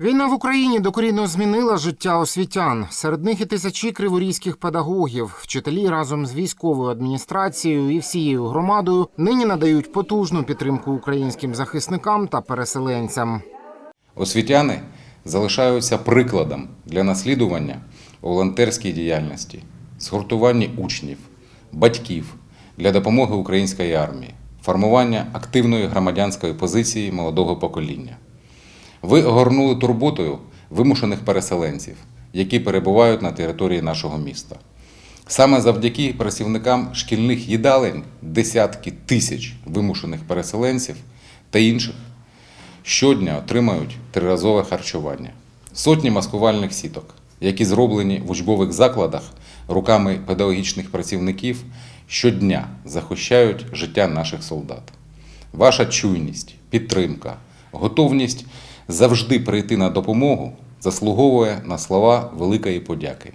Війна в Україні докорінно змінила життя освітян. Серед них і тисячі криворізьких педагогів. Вчителі разом з військовою адміністрацією і всією громадою нині надають потужну підтримку українським захисникам та переселенцям. Освітяни залишаються прикладом для наслідування у волонтерській діяльності, згуртуванні учнів, батьків для допомоги української армії, формування активної громадянської позиції молодого покоління. Ви огорнули турботою вимушених переселенців, які перебувають на території нашого міста. Саме завдяки працівникам шкільних їдалень десятки тисяч вимушених переселенців та інших щодня отримають триразове харчування. Сотні маскувальних сіток, які зроблені в учбових закладах руками педагогічних працівників, щодня захищають життя наших солдат. Ваша чуйність, підтримка, готовність завжди прийти на допомогу заслуговує на слова великої подяки.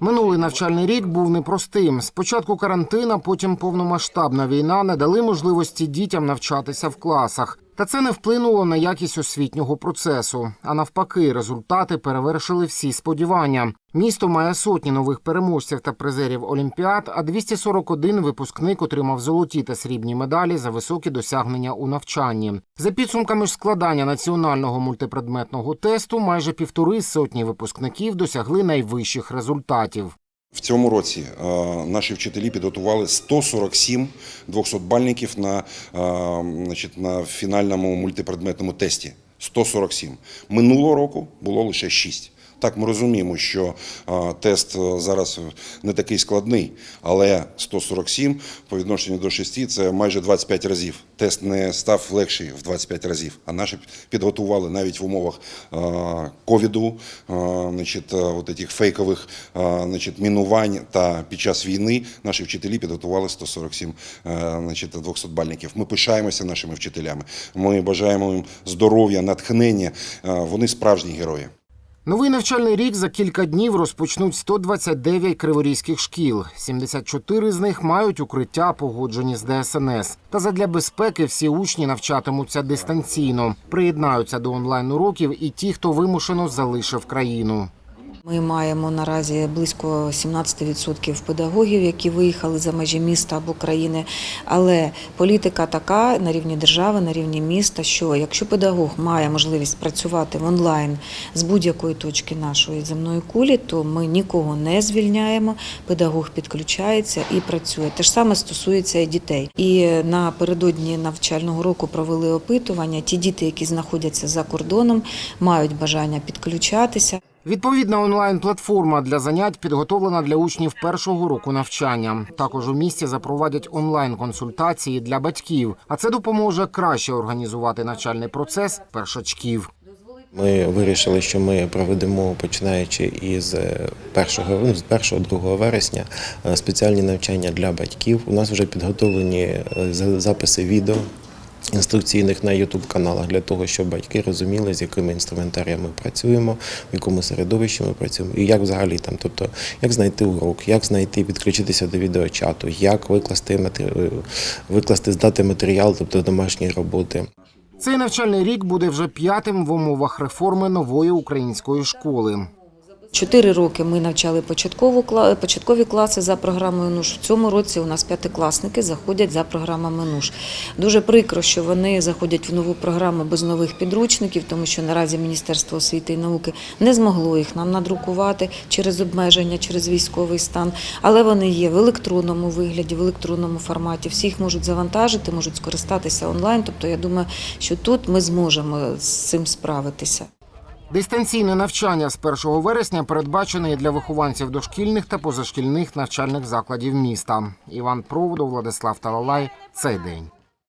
Минулий навчальний рік був непростим. Спочатку карантина, потім повномасштабна війна не дали можливості дітям навчатися в класах. Та це не вплинуло на якість освітнього процесу. А навпаки, результати перевершили всі сподівання. Місто має сотні нових переможців та призерів олімпіад, а 241 випускник отримав золоті та срібні медалі за високі досягнення у навчанні. За підсумками складання національного мультипредметного тесту, майже півтори сотні випускників досягли найвищих результатів. В цьому році е, наші вчителі підготували 147 200-бальників на, е, значить, на фінальному мультипредметному тесті. 147. Минулого року було лише 6. Так, ми розуміємо, що е, тест е, зараз не такий складний, але 147 по відношенню до 6 – це майже 25 разів. Тест не став легший в 25 разів, а наші підготували навіть в умовах е, ковіду, значить, от этих фейкових значить, мінувань та під час війни наші вчителі підготували 147 е, значить, 200-бальників. Ми пишаємося нашими вчителями. Ми бажаємо їм здоров'я, натхнення. Вони справжні герої. Новий навчальний рік за кілька днів розпочнуть 129 криворізьких шкіл. 74 з них мають укриття, погоджені з ДСНС. Та задля безпеки всі учні навчатимуться дистанційно. Приєднаються до онлайн уроків і ті, хто вимушено залишив країну. Ми маємо наразі близько 17% педагогів, які виїхали за межі міста або країни. Але політика така на рівні держави, на рівні міста, що якщо педагог має можливість працювати в онлайн з будь-якої точки нашої земної кулі, то ми нікого не звільняємо. Педагог підключається і працює. Те ж саме стосується і дітей. І напередодні навчального року провели опитування. Ті діти, які знаходяться за кордоном, мають бажання підключатися. Відповідна онлайн-платформа для занять підготовлена для учнів першого року навчання. Також у місті запровадять онлайн-консультації для батьків, а це допоможе краще організувати навчальний процес першачків. Ми вирішили, що ми проведемо починаючи із 1, ну, з 1-2 вересня е, спеціальні навчання для батьків. У нас вже підготовлені е, записи відео. Інструкційних на youtube каналах для того, щоб батьки розуміли, з якими інструментаріями працюємо, в якому середовищі ми працюємо, і як взагалі там, тобто як знайти урок, як знайти, підключитися до відеочату, як викласти викласти, здати матеріал, тобто домашні роботи. Цей навчальний рік буде вже п'ятим в умовах реформи нової української школи. Чотири роки ми навчали початкову початкові класи за програмою НУШ. В цьому році у нас п'ятикласники заходять за програмами НУШ. Дуже прикро, що вони заходять в нову програму без нових підручників, тому що наразі Міністерство освіти і науки не змогло їх нам надрукувати через обмеження, через військовий стан. Але вони є в електронному вигляді, в електронному форматі. Всі їх можуть завантажити, можуть скористатися онлайн. Тобто, я думаю, що тут ми зможемо з цим справитися. Дистанційне навчання з 1 вересня передбачене і для вихованців дошкільних та позашкільних навчальних закладів міста. Іван Проводов, Владислав Талалай. Цей день.